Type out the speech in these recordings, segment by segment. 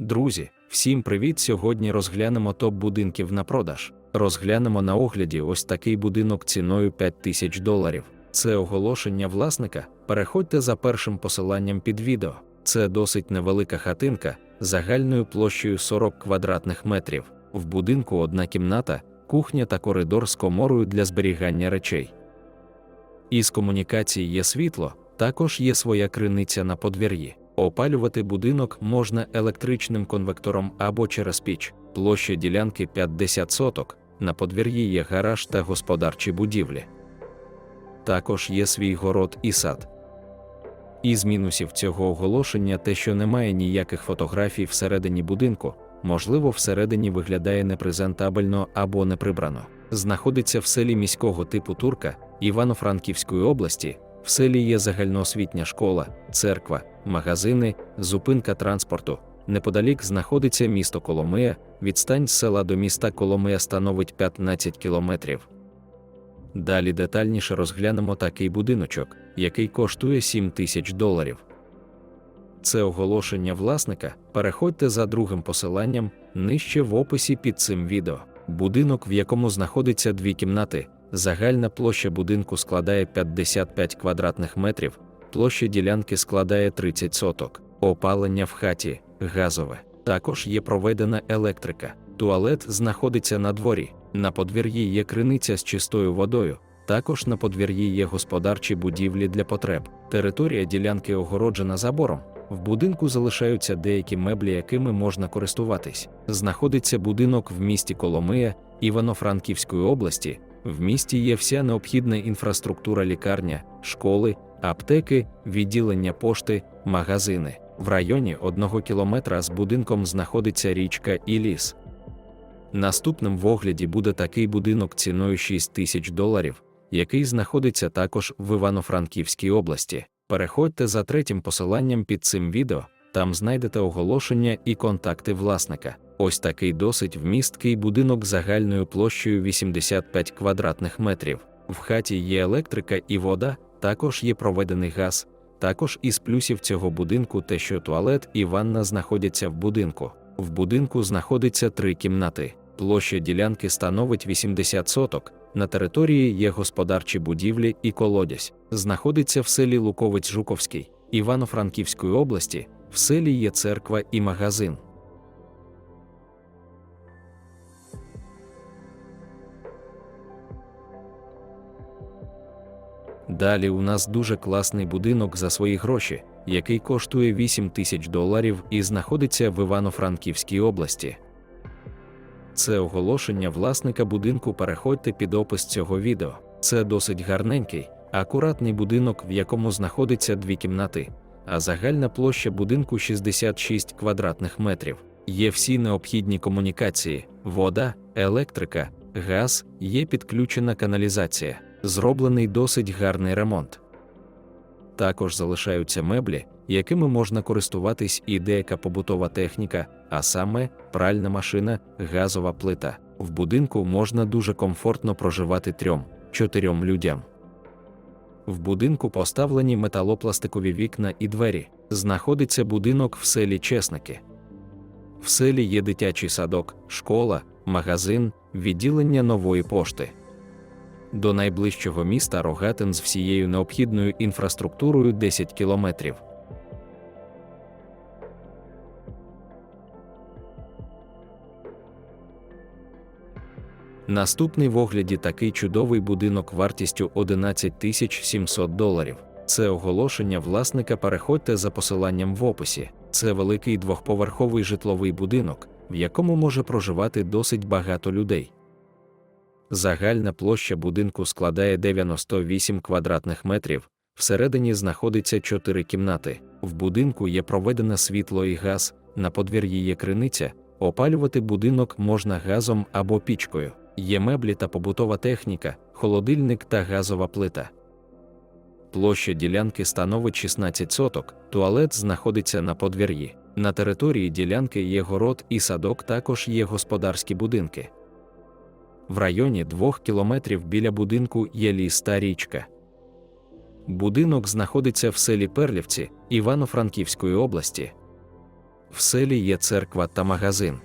Друзі, всім привіт! Сьогодні розглянемо топ будинків на продаж. Розглянемо на огляді ось такий будинок ціною 5 тисяч доларів. Це оголошення власника. Переходьте за першим посиланням під відео. Це досить невелика хатинка загальною площею 40 квадратних метрів. В будинку одна кімната, кухня та коридор з коморою для зберігання речей. Із комунікацій є світло, також є своя криниця на подвір'ї. Опалювати будинок можна електричним конвектором або через піч. Площа ділянки 50 соток. На подвір'ї є гараж та господарчі будівлі. Також є свій город і сад. Із мінусів цього оголошення те, що немає ніяких фотографій всередині будинку, можливо, всередині виглядає непрезентабельно або неприбрано. Знаходиться в селі міського типу Турка Івано-Франківської області. В селі є загальноосвітня школа, церква, магазини, зупинка транспорту. Неподалік знаходиться місто Коломия, відстань з села до міста Коломия становить 15 кілометрів. Далі детальніше розглянемо такий будиночок, який коштує 7 тисяч доларів. Це оголошення власника. Переходьте за другим посиланням нижче в описі під цим відео. Будинок, в якому знаходиться дві кімнати. Загальна площа будинку складає 55 квадратних метрів, площа ділянки складає 30 соток, опалення в хаті, газове. Також є проведена електрика. Туалет знаходиться на дворі. На подвір'ї є криниця з чистою водою. Також на подвір'ї є господарчі будівлі для потреб. Територія ділянки огороджена забором. В будинку залишаються деякі меблі, якими можна користуватись. Знаходиться будинок в місті Коломия, Івано-Франківської області. В місті є вся необхідна інфраструктура лікарня, школи, аптеки, відділення пошти, магазини. В районі одного кілометра з будинком знаходиться річка і ліс. Наступним в огляді буде такий будинок ціною 6 тисяч доларів, який знаходиться також в Івано-Франківській області. Переходьте за третім посиланням під цим відео, там знайдете оголошення і контакти власника. Ось такий досить вмісткий будинок загальною площею 85 квадратних метрів. В хаті є електрика і вода, також є проведений газ. Також із плюсів цього будинку те, що туалет і ванна знаходяться в будинку. В будинку знаходиться три кімнати. Площа ділянки становить 80 соток. На території є господарчі будівлі і колодязь. Знаходиться в селі Луковець Жуковський, Івано-Франківської області. В селі є церква і магазин. Далі у нас дуже класний будинок за свої гроші, який коштує 8 тисяч доларів і знаходиться в Івано-Франківській області. Це оголошення власника будинку. Переходьте під опис цього відео. Це досить гарненький, акуратний будинок, в якому знаходиться дві кімнати, а загальна площа будинку 66 квадратних метрів. Є всі необхідні комунікації: вода, електрика, газ, є підключена каналізація. Зроблений досить гарний ремонт. Також залишаються меблі, якими можна користуватись і деяка побутова техніка, а саме пральна машина, газова плита. В будинку можна дуже комфортно проживати трьом-чотирьом людям. В будинку поставлені металопластикові вікна і двері. Знаходиться будинок в селі Чесники. В селі є дитячий садок, школа, магазин, відділення нової пошти. До найближчого міста Рогатин з всією необхідною інфраструктурою 10 кілометрів. Наступний в огляді такий чудовий будинок вартістю 11 тисяч 700 доларів. Це оголошення власника. Переходьте за посиланням в описі. Це великий двохповерховий житловий будинок, в якому може проживати досить багато людей. Загальна площа будинку складає 98 квадратних метрів. Всередині знаходиться чотири кімнати. В будинку є проведено світло і газ, на подвір'ї є криниця. Опалювати будинок можна газом або пічкою. Є меблі та побутова техніка, холодильник та газова плита. Площа ділянки становить 16 соток, туалет знаходиться на подвір'ї. На території ділянки є город і садок, також є господарські будинки. В районі двох кілометрів біля будинку є ліс річка. Будинок знаходиться в селі Перлівці Івано-Франківської області. В селі є церква та магазин.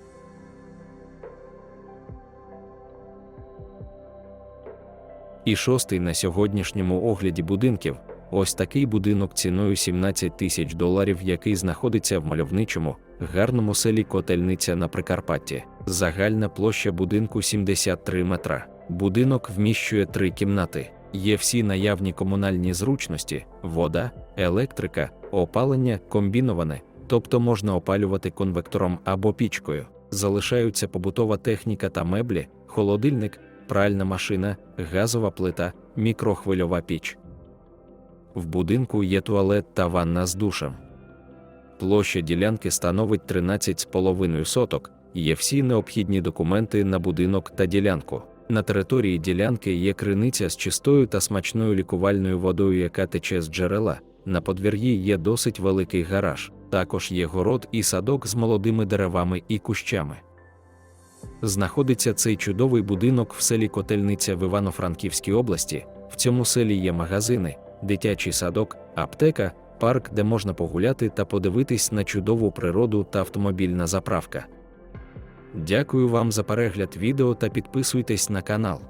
І шостий на сьогоднішньому огляді будинків ось такий будинок ціною 17 тисяч доларів, який знаходиться в мальовничому, гарному селі Котельниця на Прикарпатті. Загальна площа будинку 73 метра. Будинок вміщує три кімнати. Є всі наявні комунальні зручності: вода, електрика, опалення комбіноване, тобто можна опалювати конвектором або пічкою. Залишаються побутова техніка та меблі, холодильник, пральна машина, газова плита, мікрохвильова піч. В будинку є туалет та ванна з душем. Площа ділянки становить 13,5 соток, є всі необхідні документи на будинок та ділянку. На території ділянки є криниця з чистою та смачною лікувальною водою, яка тече з джерела. На подвір'ї є досить великий гараж, також є город і садок з молодими деревами і кущами. Знаходиться цей чудовий будинок в селі Котельниця в Івано-Франківській області. В цьому селі є магазини, дитячий садок, аптека, парк, де можна погуляти та подивитись на чудову природу та автомобільна заправка. Дякую вам за перегляд відео та підписуйтесь на канал.